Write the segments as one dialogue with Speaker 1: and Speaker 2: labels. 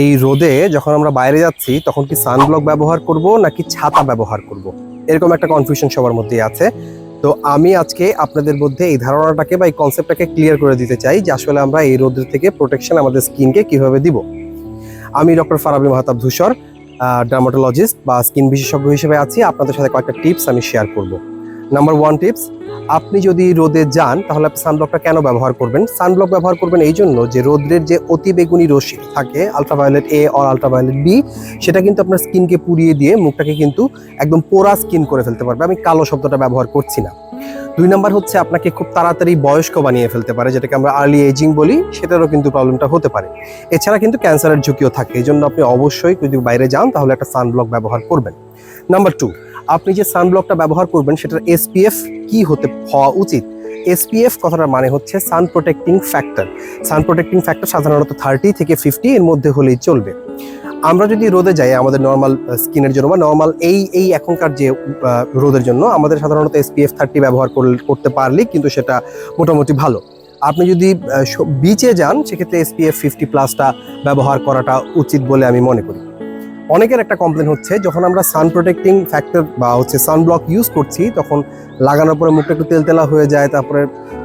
Speaker 1: এই রোদে যখন আমরা বাইরে যাচ্ছি, তখন কি সানব্লক ব্যবহার করব নাকি ছাতা ব্যবহার করব? এরকম একটা কনফিউশন সবার মধ্যেই আছে। তো আমি আজকে আপনাদের মধ্যে এই ধারণাটাকে বা এই কনসেপ্টটাকে ক্লিয়ার করে দিতে চাই যে আসলে আমরা এই রোদের থেকে প্রোটেকশন আমাদের স্কিনকে কীভাবে দিব। আমি ডক্টর ফারাবি মাহতাব ধূসর ডার্মাটোলজিস্ট বা স্কিন বিশেষজ্ঞ হিসেবে আছি। আপনাদের সাথে কয়েকটা টিপস আমি শেয়ার করব। নাম্বার ওয়ান টিপস আপনি যদি রোদে যান, তাহলে আপনি সানব্লকটা কেন ব্যবহার করবেন? সানব্লক ব্যবহার করবেন এই জন্য যে রোদ্রের যে অতি বেগুনি রশ্মি থাকে ultraviolet A or ultraviolet B সেটা কিন্তু আপনার স্কিনকে পুড়িয়ে দিয়ে মুখটাকে কিন্তু একদম পোড়া স্কিন করে ফেলতে পারবে। আমি কালো শব্দটা ব্যবহার করছি না। দুই নাম্বার হচ্ছে আপনাকে খুব তাড়াতাড়ি বয়স্ক বানিয়ে ফেলতে পারে, যেটাকে আমরা আর্লি এজিং বলি, সেটারও কিন্তু প্রবলেমটা হতে পারে। এছাড়া কিন্তু ক্যান্সারের ঝুঁকিও থাকে, এই জন্য আপনি অবশ্যই যদি বাইরে যান, তাহলে একটা সানব্লক ব্যবহার করবেন। নাম্বার টু আপনি যে সানব্লকটা ব্যবহার করবেন, সেটার এসপিএফ কি হতে হওয়া উচিত? এসপিএফ কথাটার মানে হচ্ছে sun protecting factor sun protecting factor সাধারণত থার্টি থেকে ফিফটি এর মধ্যে হলেই চলবে। আমরা যদি রোদে যাই, আমাদের নর্মাল স্কিনের জন্য বা নর্মাল এই এই এখনকার যে রোদের জন্য, আমাদের সাধারণত এসপিএফ থার্টি ব্যবহার করতে পারলেই কিন্তু সেটা মোটামুটি ভালো। আপনি যদি বিচে যান, সেক্ষেত্রে এসপিএফ ফিফটি প্লাসটা ব্যবহার করাটা উচিত বলে আমি মনে করি। অনেকের একটা কমপ্লেন হচ্ছে, যখন আমরা সান প্রোটেক্টিং ফ্যাক্টর বা হচ্ছে সানব্লক ইউজ করছি, তখন লাগানোর পরে মুখটা একটু তেলতেলা হয়ে যায়, তারপরে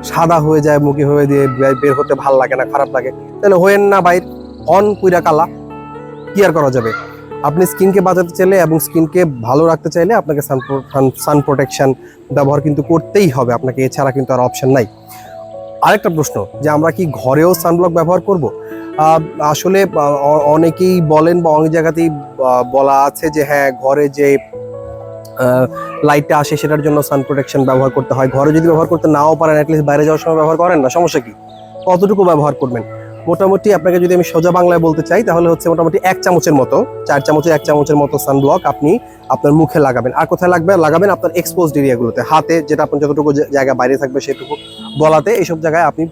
Speaker 1: সাদা হয়ে যায়, মুখে হয়ে দিয়ে বের হতে ভালো লাগে না, খারাপ লাগে। তাহলে হয়েন না বাইর অন কুইরা কালা কি আর করা যাবে। আপনি স্কিনকে বাঁচাতে চাইলে এবং স্কিনকে ভালো রাখতে চাইলে আপনাকে সান সান প্রোটেকশান ব্যবহার কিন্তু করতেই হবে, আপনাকে এছাড়া কিন্তু আর অপশান নাই। আরেকটা প্রশ্ন, যে আমরা কি ঘরেও সানব্লক ব্যবহার করব? আসলে অনেকেই বলেন বা অনেক জায়গাতেই বলা আছে যে হ্যাঁ ঘরে যে লাইটটা আসে সেটার জন্য সান প্রোটেকশন ব্যবহার করতে হয়। ঘরে যদি ব্যবহার করতে নাও পারেন অ্যাটলিস্ট বাইরে যাওয়ার সময় ব্যবহার করেন না, সমস্যা কি? কতটুকু ব্যবহার করবেন। মোটামুটি আপনাকে যদি আমি সোজা বাংলায় বলতে চাই, তাহলে হচ্ছে মোটামুটি এক চামচের মতো, চার চামচের এক চামচের মতো সানব্লক আপনি আপনার মুখে লাগাবেন। আর কোথায় লাগবে? লাগাবেন আপনার এক্সপোজড এরিয়াগুলোতে হাতে যেটা আপনার যতটুকু জায়গা বাইরে থাকবে সেটুকু গলাতে এইসব জায়গায় আপনি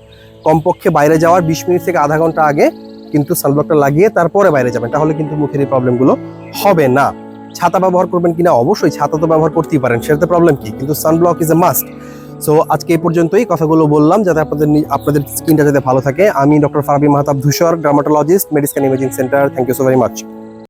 Speaker 1: কমপক্ষে বাইরে যাওয়ার বিশ মিনিট থেকে আধা ঘণ্টা আগে কিন্তু সানব্লকটা লাগিয়ে তারপরে বাইরে যাবেন, তাহলে কিন্তু মুখের এই প্রবলেমগুলো হবে না। ছাতা ব্যবহার করবেন কিনা? অবশ্যই ছাতা তো ব্যবহার করতেই পারেন, সেটাতে প্রবলেম কি? কিন্তু sunblock is a must so আজকে এই পর্যন্তই কথাগুলো বললাম, যাতে আপনাদের আপনাদের স্কিনটা যাতে ভালো থাকে। আমি ডক্টর ফারাবি মাহতাব ধূসর dermatologist medicine imaging centre thank you so very much